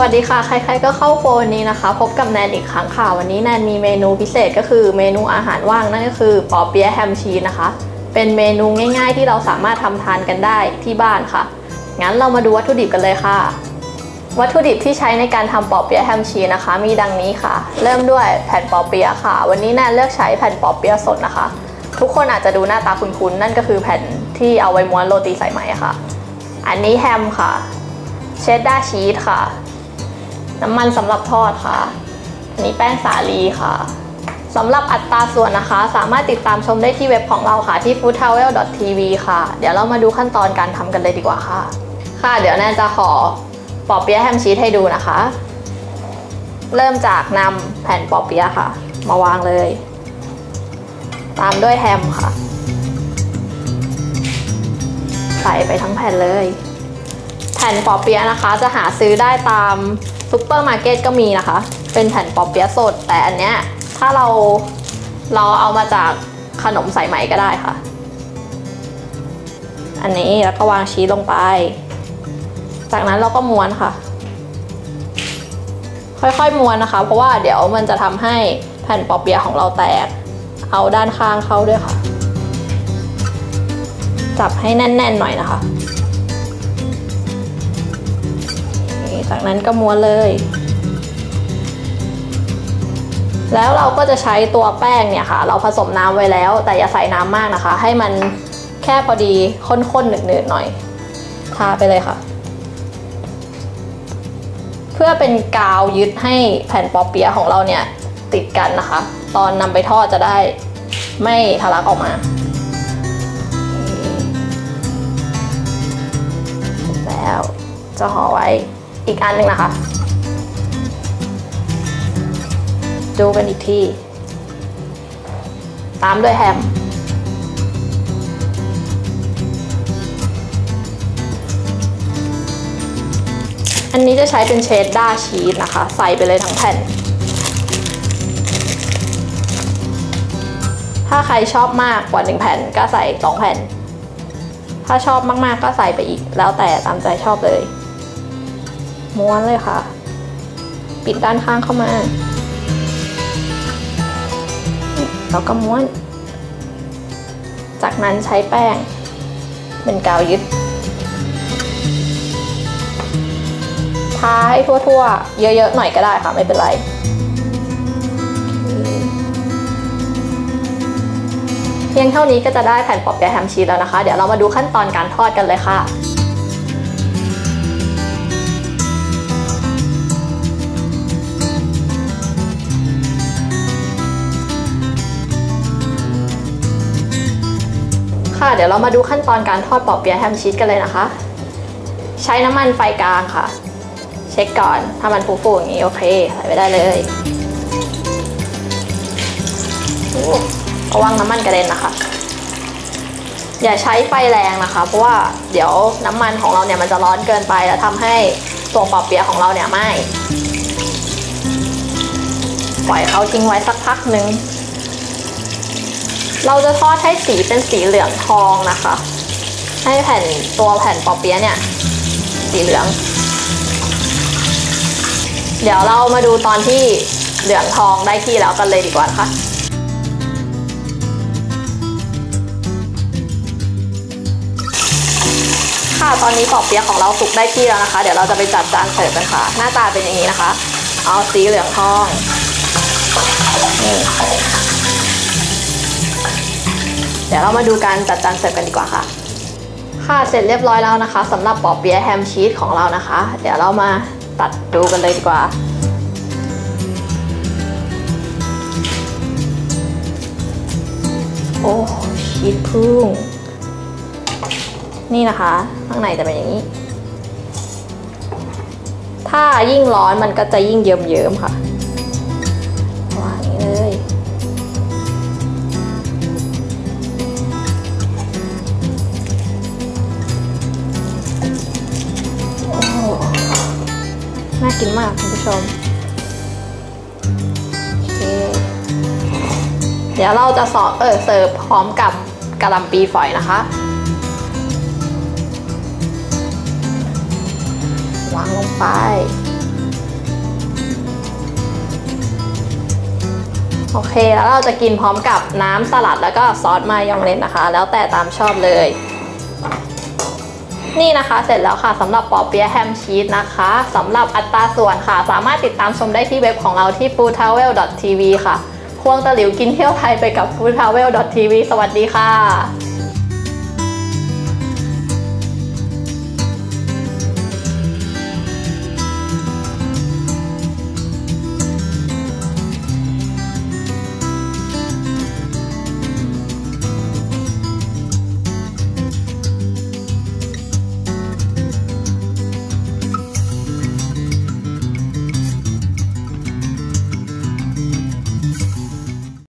วัสดีค่ะ ใครๆก็เข้าโฟนนี้นะคะ พบกับแนนอีกครั้งค่ะ วันนี้แนนมีเมนูพิเศษก็คือเมนูอาหารว่างนั่นก็คือปอเปี๊ยะแฮมชีสนะคะ เป็นเมนูง่ายๆ ที่เราสามารถทำทานกันได้ที่บ้านค่ะ งั้นเรามาดูวัตถุดิบกันเลยค่ะ วัตถุดิบที่ใช้ในการทำปอเปี๊ยะแฮมชีสนะคะ มีดังนี้ค่ะ เริ่มด้วยแผ่นปอเปี๊ยะค่ะ วันนี้แนนเลือกใช้แผ่นปอเปี๊ยะสดนะคะ ทุกคนอาจจะดูหน้าตาคุ้นๆนั่นก็คือแผ่นที่เอาไว้ม้วนโรตีสายไหมค่ะ อันนี้แฮมค่ะ เชดดาร์ชีสค่ะ น้ำมันสำหรับทอดค่ะอันนี้แป้งสาลีค่ะสำหรับอัตราส่วนนะคะ สามารถติดตามชมได้ที่เว็บของเราค่ะที่ foodtravel.tv ค่ะ เดี๋ยวเรามาดูขั้นตอนการทำกันเลยดีกว่าค่ะ ค่ะ เดี๋ยวแนนจะขอปอเปี๊ยะแฮมชีสให้ดูนะคะ เริ่มจากนำแผ่นปอเปี๊ยะค่ะ มาวางเลย ตามด้วยแฮมค่ะ ใส่ไปทั้งแผ่นเลย แผ่นปอเปี๊ยะนะคะ จะหาซื้อได้ตามซุปเปอร์มาร์เก็ตก็มีนะคะ เป็นแผ่นปอเปี๊ยะสด แต่อันเนี้ยถ้าเราเราเอามาจากขนมสายไหมก็ได้ค่ะ อันนี้แล้วก็วางชีสลงไป จากนั้นเราก็ม้วนค่ะ ค่อยๆม้วนนะคะ เพราะว่าเดี๋ยวมันจะทำให้แผ่นปอเปี๊ยะของเราแตก เอาด้านข้างเข้าด้วยค่ะ จับให้แน่นๆหน่อยนะคะ จากนั้นก็ม้วนเลย แล้วเราก็จะใช้ตัวแป้งเนี่ยค่ะ เราผสมน้ำไว้แล้ว แต่อย่าใส่น้ำมากนะคะ ให้มันแค่พอดีข้นๆหนืดๆหน่อย ทาไปเลยค่ะ เพื่อเป็นกาวยึดให้แผ่นปอเปี๊ยะของเราเนี่ยติดกันนะคะ ตอนนำไปทอดจะได้ไม่ทะลักออกมาแล้วจะห่อไว้ อีกอันหนึ่งนะคะ ดูกันอีกที ตามด้วยแฮม อันนี้จะใช้เป็นเชดดาร์ชีสนะคะ ใส่ไปเลยทั้งแผ่น ถ้าใครชอบมากกว่า1แผ่นก็ใส่2แผ่น ถ้าชอบมากๆก็ใส่ไปอีกแล้วแต่ตามใจชอบเลย ม้วนเลยค่ะ ปิดด้านข้างเข้ามา แล้วก็ม้วน จากนั้นใช้แป้ง เป็นกาวยึดทาให้ทั่วๆ เยอะๆ หน่อยก็ได้ค่ะ ไม่เป็นไร เพียงเท่านี้ก็จะได้แผ่นปอบแกแฮมชีสแล้วนะคะ เดี๋ยวเรามาดูขั้นตอนการทอดกันเลยค่ะ ค่ะเดี๋ยวเรามาดูขั้นตอนการทอดปอเปี๊ยะแฮมชีสกันเลยนะคะ ใช้น้ำมันไฟกลางค่ะ เช็คก่อนถ้ามันฟูๆอย่างนี้โอเคใส่ไปได้เลยระวังน้ำมันกระเด็นนะคะ อย่าใช้ไฟแรงนะคะ เพราะว่าเดี๋ยวน้ำมันของเราเนี่ยมันจะร้อนเกินไปแล้วทำให้ตัวปอเปี๊ยะของเราเนี่ยไหม้ปล่อยเขาทิ้งไว้สักพักหนึ่ง เราจะทอดให้สีเป็นสีเหลืองทองนะคะ ให้แผ่นตัวแผ่นปอเปี๊ยะเนี่ย สีเหลือง เดี๋ยวเรามาดูตอนที่เหลืองทองได้ที่แล้วกันเลยดีกว่านะคะค่ะตอนนี้ปอเปี๊ยะของเราสุกได้ที่แล้วนะคะ เดี๋ยวเราจะไปจัดจานเสิร์ฟกันค่ะ หน้าตาเป็นอย่างนี้นะคะ เอาสีเหลืองทองนี่ เดี๋ยวเรามาดูการจัดจานเสิร์ฟกันดีกว่าค่ะ ค่ะเสร็จเรียบร้อยแล้วนะคะสำหรับปอเปี๊ยะแฮมชีสของเรานะคะ เดี๋ยวเรามาตัดดูกันเลยดีกว่าโอ้ชีสพุ่งนี่นะคะ ข้างในจะเป็นอย่างนี้ ถ้ายิ่งร้อนมันก็จะยิ่งเยิ้มๆค่ะ น่ากินมากคุณผู้ชม เดี๋ยวเราจะสอบเออเสิร์ฟพร้อมกับกะล่ำปีฝอยนะคะ วางลงไปโอเค แล้วเราจะกินพร้อมกับน้ำสลัดแล้วก็ซอสมายองเลนนะคะ แล้วแต่ตามชอบเลย นี่นะคะเสร็จแล้วค่ะสำหรับปอเปี๊ยะแฮมชีสนะคะสำหรับอัตราส่วนค่ะ สามารถติดตามชมได้ที่เว็บของเราที่ foodtravel.tv ค่ะ ควงตะหลิวกินเที่ยวไทยไปกับ foodtravel.tv สวัสดีค่ะ